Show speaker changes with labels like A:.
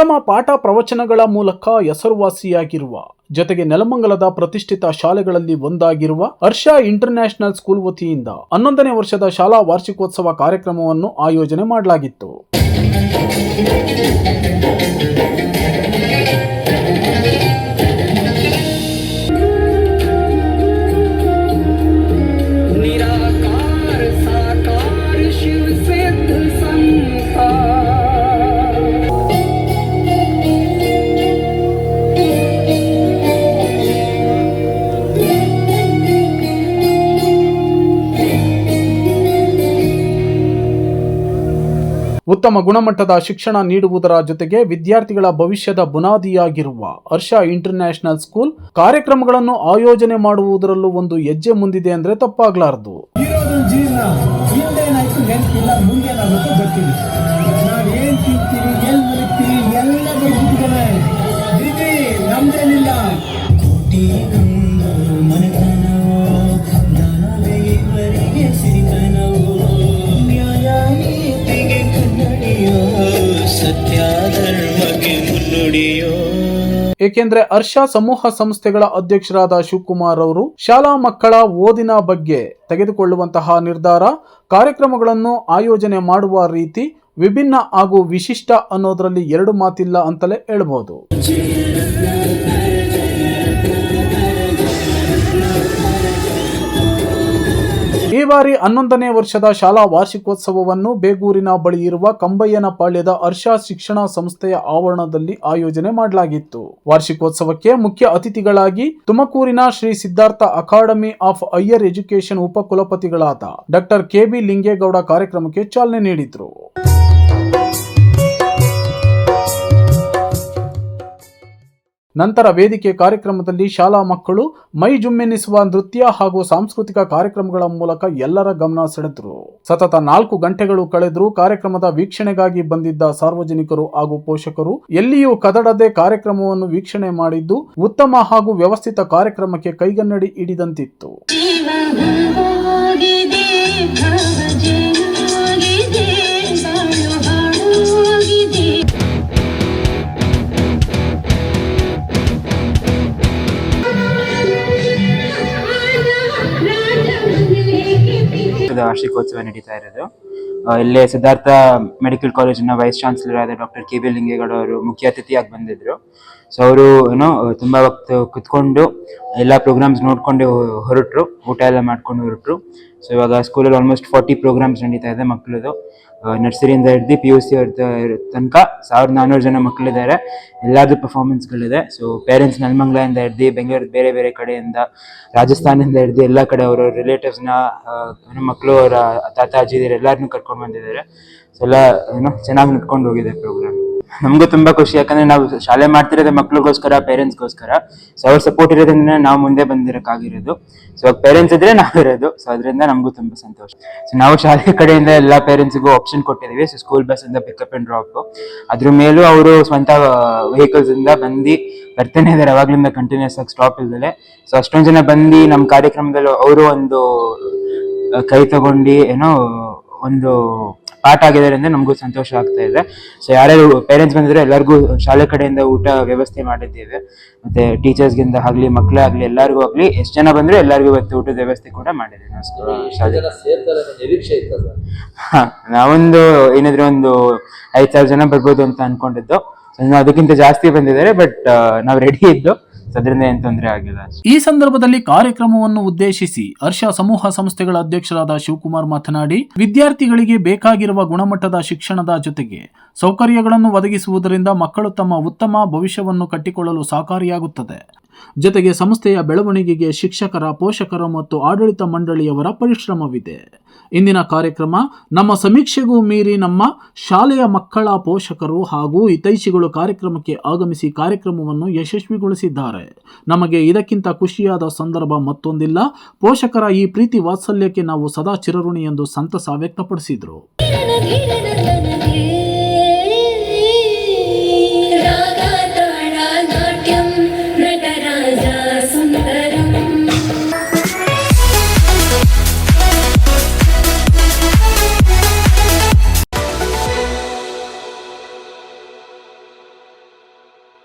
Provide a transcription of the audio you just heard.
A: ಉತ್ತಮ ಪಾಠ ಪ್ರವಚನಗಳ ಮೂಲಕ ಹೆಸರುವಾಸಿಯಾಗಿರುವ, ಜೊತೆಗೆ ನೆಲಮಂಗಲದ ಪ್ರತಿಷ್ಠಿತ ಶಾಲೆಗಳಲ್ಲಿ ಒಂದಾಗಿರುವ ಹರ್ಷ ಇಂಟರ್ ನ್ಯಾಷನಲ್ ಸ್ಕೂಲ್ ವತಿಯಿಂದ ಹನ್ನೊಂದನೇ ವರ್ಷದ ಶಾಲಾ ವಾರ್ಷಿಕೋತ್ಸವ ಕಾರ್ಯಕ್ರಮವನ್ನು ಆಯೋಜನೆ ಮಾಡಲಾಗಿತ್ತು. ಉತ್ತಮ ಗುಣಮಟ್ಟದ ಶಿಕ್ಷಣ ನೀಡುವುದರ ಜೊತೆಗೆ ವಿದ್ಯಾರ್ಥಿಗಳ ಭವಿಷ್ಯದ ಬುನಾದಿಯಾಗಿರುವ ಹರ್ಷ ಇಂಟರ್ನ್ಯಾಷನಲ್ ಸ್ಕೂಲ್ ಕಾರ್ಯಕ್ರಮಗಳನ್ನು ಆಯೋಜನೆ ಮಾಡುವುದರಲ್ಲೂ ಒಂದು ಹೆಜ್ಜೆ ಮುಂದಿದೆ ಅಂದ್ರೆ ತಪ್ಪಾಗಲಾರದು.
B: ಇರೋದು
A: ಏಕೆಂದ್ರೆ ಹರ್ಷ ಸಮೂಹ ಸಂಸ್ಥೆಗಳ ಅಧ್ಯಕ್ಷರಾದ ಶಿವಕುಮಾರ್ ಅವರು ಶಾಲಾ ಮಕ್ಕಳ ಓದಿನ ಬಗ್ಗೆ ತೆಗೆದುಕೊಳ್ಳುವಂತಹ ನಿರ್ಧಾರ, ಕಾರ್ಯಕ್ರಮಗಳನ್ನು ಆಯೋಜನೆ ಮಾಡುವ ರೀತಿ ವಿಭಿನ್ನ ಹಾಗೂ ವಿಶಿಷ್ಟ ಅನ್ನೋದರಲ್ಲಿ ಎರಡು ಮಾತಿಲ್ಲ ಅಂತಲೇ ಹೇಳ್ಬೋದು. ಬಾರಿ ಹನ್ನೊಂದನೇ ವರ್ಷದ ಶಾಲಾ ವಾರ್ಷಿಕೋತ್ಸವವನ್ನು ಬೇಗೂರಿನ ಬಳಿ ಇರುವ ಕಂಬಯ್ಯನ ಪಾಳ್ಯದ ಹರ್ಷ ಶಿಕ್ಷಣ ಸಂಸ್ಥೆಯ ಆವರಣದಲ್ಲಿ ಆಯೋಜನೆ ಮಾಡಲಾಗಿತ್ತು. ವಾರ್ಷಿಕೋತ್ಸವಕ್ಕೆ ಮುಖ್ಯ ಅತಿಥಿಗಳಾಗಿ ತುಮಕೂರಿನ Shri Siddhartha academy of higher education ಉಪಕುಲಪತಿಗಳಾದ doctor KB Lingegowda ಕಾರ್ಯಕ್ರಮಕ್ಕೆ ಚಾಲನೆ ನೀಡಿದ್ರು. ನಂತರ ವೇದಿಕೆ ಕಾರ್ಯಕ್ರಮದಲ್ಲಿ ಶಾಲಾ ಮಕ್ಕಳು ಮೈ ಜುಮ್ಮೆನಿಸುವ ನೃತ್ಯ ಹಾಗೂ ಸಾಂಸ್ಕೃತಿಕ ಕಾರ್ಯಕ್ರಮಗಳ ಮೂಲಕ ಎಲ್ಲರ ಗಮನ ಸೆಳೆದರು. ಸತತ ನಾಲ್ಕು ಗಂಟೆಗಳು ಕಳೆದರೂ ಕಾರ್ಯಕ್ರಮದ ವೀಕ್ಷಣೆಗಾಗಿ ಬಂದಿದ್ದ ಸಾರ್ವಜನಿಕರು ಹಾಗೂ ಪೋಷಕರು ಎಲ್ಲಿಯೂ ಕದಡದೆ ಕಾರ್ಯಕ್ರಮವನ್ನು ವೀಕ್ಷಣೆ ಮಾಡಿದ್ದು ಉತ್ತಮ ಹಾಗೂ ವ್ಯವಸ್ಥಿತ ಕಾರ್ಯಕ್ರಮಕ್ಕೆ ಕೈಗನ್ನಡಿ ಹಿಡಿದಂತಿತ್ತು.
C: ವಾರ್ಷಿಕೋತ್ಸವ ನಡೀತಾ ಇರೋದು. ಇಲ್ಲಿ ಸಿದ್ಧಾರ್ಥ ಮೆಡಿಕಲ್ ಕಾಲೇಜಿನ ವೈಸ್ ಚಾನ್ಸಲರ್ ಆದ ಡಾಕ್ಟರ್ ಕೆ ಬಿ ಲಿಂಗೇಗೌಡ ಅವರು ಮುಖ್ಯ ಅತಿಥಿಯಾಗಿ ಬಂದಿದ್ರು. ಸೊ ಅವರು ಏನೋ ತುಂಬಾ ಹೊತ್ತು ಕುತ್ಕೊಂಡು ಎಲ್ಲ ಪ್ರೋಗ್ರಾಮ್ಸ್ ನೋಡ್ಕೊಂಡು ಹೊರಟ್ರು. ಊಟ ಎಲ್ಲ ಮಾಡ್ಕೊಂಡು ಹೊರಟ್ರು. ಸೊ ಇವಾಗ ಸ್ಕೂಲಲ್ಲಿ ಆಲ್ಮೋಸ್ಟ್ ಫಾರ್ಟಿ ಪ್ರೋಗ್ರಾಮ್ಸ್ ನಡೀತಾ ಇದೆ ಮಕ್ಕಳದು ನರ್ಸರಿಯಿಂದ ಹಿಡ್ದು ಪಿ ಯು ಸಿ ತನಕ ಸಾವಿರದ ನಾನ್ನೂರು ಜನ ಮಕ್ಕಳಿದ್ದಾರೆ ಎಲ್ಲಾರ್ದು ಪರ್ಫಾರ್ಮೆನ್ಸ್ಗಳಿದೆ ಸೊ ಪೇರೆಂಟ್ಸ್ ನೆಲಮಂಗ್ಲದಿಂದ ಹಿಡ್ದು ಬೆಂಗಳೂರು ಬೇರೆ ಬೇರೆ ಕಡೆಯಿಂದ ರಾಜಸ್ಥಾನದಿಂದ ಹಿಡ್ದು ಎಲ್ಲ ಕಡೆ ಅವರ ರಿಲೇಟಿವ್ಸ್ನ ಮಕ್ಕಳು ಅವರ ತಾತ ಅಜ್ಜಿದಿರು ಎಲ್ಲರನ್ನೂ ಕರ್ಕೊಂಡು ಬಂದಿದ್ದಾರೆ. ಸೊ ಎಲ್ಲ, ಏನೋ, ಚೆನ್ನಾಗಿ ನಡ್ಕೊಂಡು ಹೋಗಿದೆ ಪ್ರೋಗ್ರಾಮ್ ನಮಗೂ ತುಂಬಾ ಖುಷಿ ಯಾಕಂದ್ರೆ ನಾವು ಶಾಲೆ ಮಾಡ್ತಿರೋದೇ ಮಕ್ಳಿಗೋಸ್ಕರ ಪೇರೆಂಟ್ಸ್ಗೋಸ್ಕರ ಸೊ ಅವ್ರ ಸಪೋರ್ಟ್ ಇರೋದ್ರಿಂದ ನಾವು ಮುಂದೆ ಬಂದಿರೋಕ್ಕಾಗಿರೋದು. ಸೊ ಪೇರೆಂಟ್ಸ್ ಇದ್ರೆ ಇರೋದು. ಸೊ ಅದರಿಂದ ನಮಗೂ ತುಂಬಾ ಸಂತೋಷ. ಸೊ ನಾವು ಶಾಲೆ ಕಡೆಯಿಂದ ಎಲ್ಲ ಪೇರೆಂಟ್ಸ್ಗೂ ಆಪ್ಷನ್ ಕೊಟ್ಟಿದ್ದೀವಿ. ಸೊ ಸ್ಕೂಲ್ ಬಸ್ ಇಂದ ಪಿಕಪ್ ಅಂಡ್ ಡ್ರಾಪ್ ಅದ್ರ ಮೇಲೂ ಅವರು ಸ್ವಂತ ವೆಹಿಕಲ್ಸ್ ಇಂದ ಬಂದು ಬರ್ತಾನೆ ಇದ್ದಾರೆ ಅವಾಗ್ಲಿಂದ ಕಂಟಿನ್ಯೂಸ್ ಆಗಿ ಸ್ಟಾಪ್ ಇಲ್ದಲೆ. ಸೊ ಅಷ್ಟೊಂದು ಜನ ಬಂದು ನಮ್ಮ ಕಾರ್ಯಕ್ರಮದಲ್ಲಿ ಅವರು ಒಂದು ಕೈ ತಗೊಂಡು ಏನೋ ಒಂದು ಪಾಠ ಅಂದ್ರೆ ನಮಗೂ ಸಂತೋಷ ಆಗ್ತಾ ಇದೆ. ಸೊ ಯಾರ್ಯಾರು ಪೇರೆಂಟ್ಸ್ ಬಂದಿದ್ರೆ ಎಲ್ಲರಿಗೂ ಶಾಲೆ ಕಡೆಯಿಂದ ಊಟ ವ್ಯವಸ್ಥೆ ಮಾಡಿದ್ದೇವೆ. ಮತ್ತೆ ಟೀಚರ್ಸ್ಗಿಂತ ಆಗ್ಲಿ ಮಕ್ಕಳೇ ಆಗ್ಲಿ ಎಲ್ಲರಿಗೂ ಆಗ್ಲಿ ಎಷ್ಟು ಜನ ಬಂದ್ರೆ ಎಲ್ಲರಿಗೂ ಇವತ್ತು ಊಟದ ವ್ಯವಸ್ಥೆ ಕೂಡ ಮಾಡಿದ್ದೇವೆ ನಾವು ಶಾಲೆ ಹಾ, ನಾವೊಂದು ಏನಾದ್ರೆ ಒಂದು ಐದ್ ಸಾವಿರ ಜನ ಬರ್ಬೋದು ಅಂತ ಅನ್ಕೊಂಡಿದ್ದು. ಸೊ ಅದಕ್ಕಿಂತ ಜಾಸ್ತಿ ಬಂದಿದ್ದಾರೆ ಬಟ್ ನಾವು ರೆಡಿ ಇದ್ದು ಅದರಿಂದ ಏನ್ ತೊಂದರೆ ಆಗಿಲ್ಲ.
A: ಈ ಸಂದರ್ಭದಲ್ಲಿ ಕಾರ್ಯಕ್ರಮವನ್ನು ಉದ್ದೇಶಿಸಿ ಹರ್ಷ ಸಮೂಹ ಸಂಸ್ಥೆಗಳ ಅಧ್ಯಕ್ಷರಾದ ಶಿವಕುಮಾರ್ ಮಾತನಾಡಿ, ವಿದ್ಯಾರ್ಥಿಗಳಿಗೆ ಬೇಕಾಗಿರುವ ಗುಣಮಟ್ಟದ ಶಿಕ್ಷಣದ ಜೊತೆಗೆ ಸೌಕರ್ಯಗಳನ್ನು ಒದಗಿಸುವುದರಿಂದ ಮಕ್ಕಳು ತಮ್ಮ ಉತ್ತಮ ಭವಿಷ್ಯವನ್ನು ಕಟ್ಟಿಕೊಳ್ಳಲು ಸಹಕಾರಿಯಾಗುತ್ತದೆ. ಜೊತೆಗೆ ಸಂಸ್ಥೆಯ ಬೆಳವಣಿಗೆಗೆ ಶಿಕ್ಷಕರ, ಪೋಷಕರ ಮತ್ತು ಆಡಳಿತ ಮಂಡಳಿಯವರ ಪರಿಶ್ರಮವಿದೆ. ಇಂದಿನ ಕಾರ್ಯಕ್ರಮ, ನಮ್ಮ ಸಮೀಕ್ಷೆಗೂ ಮೀರಿ ನಮ್ಮ ಶಾಲೆಯ ಮಕ್ಕಳ, ಪೋಷಕರು ಹಾಗೂ ಹಿತೈಷಿಗಳು ಕಾರ್ಯಕ್ರಮಕ್ಕೆ ಆಗಮಿಸಿ ಕಾರ್ಯಕ್ರಮವನ್ನು ಯಶಸ್ವಿಗೊಳಿಸಿದ್ದಾರೆ. ನಮಗೆ ಇದಕ್ಕಿಂತ ಖುಷಿಯಾದ ಸಂದರ್ಭ ಮತ್ತೊಂದಿಲ್ಲ. ಪೋಷಕರ ಈ ಪ್ರೀತಿ ವಾತ್ಸಲ್ಯಕ್ಕೆ ನಾವು ಸದಾ ಚಿರಋಣಿ ಎಂದು ಸಂತಸ ವ್ಯಕ್ತಪಡಿಸಿದರು.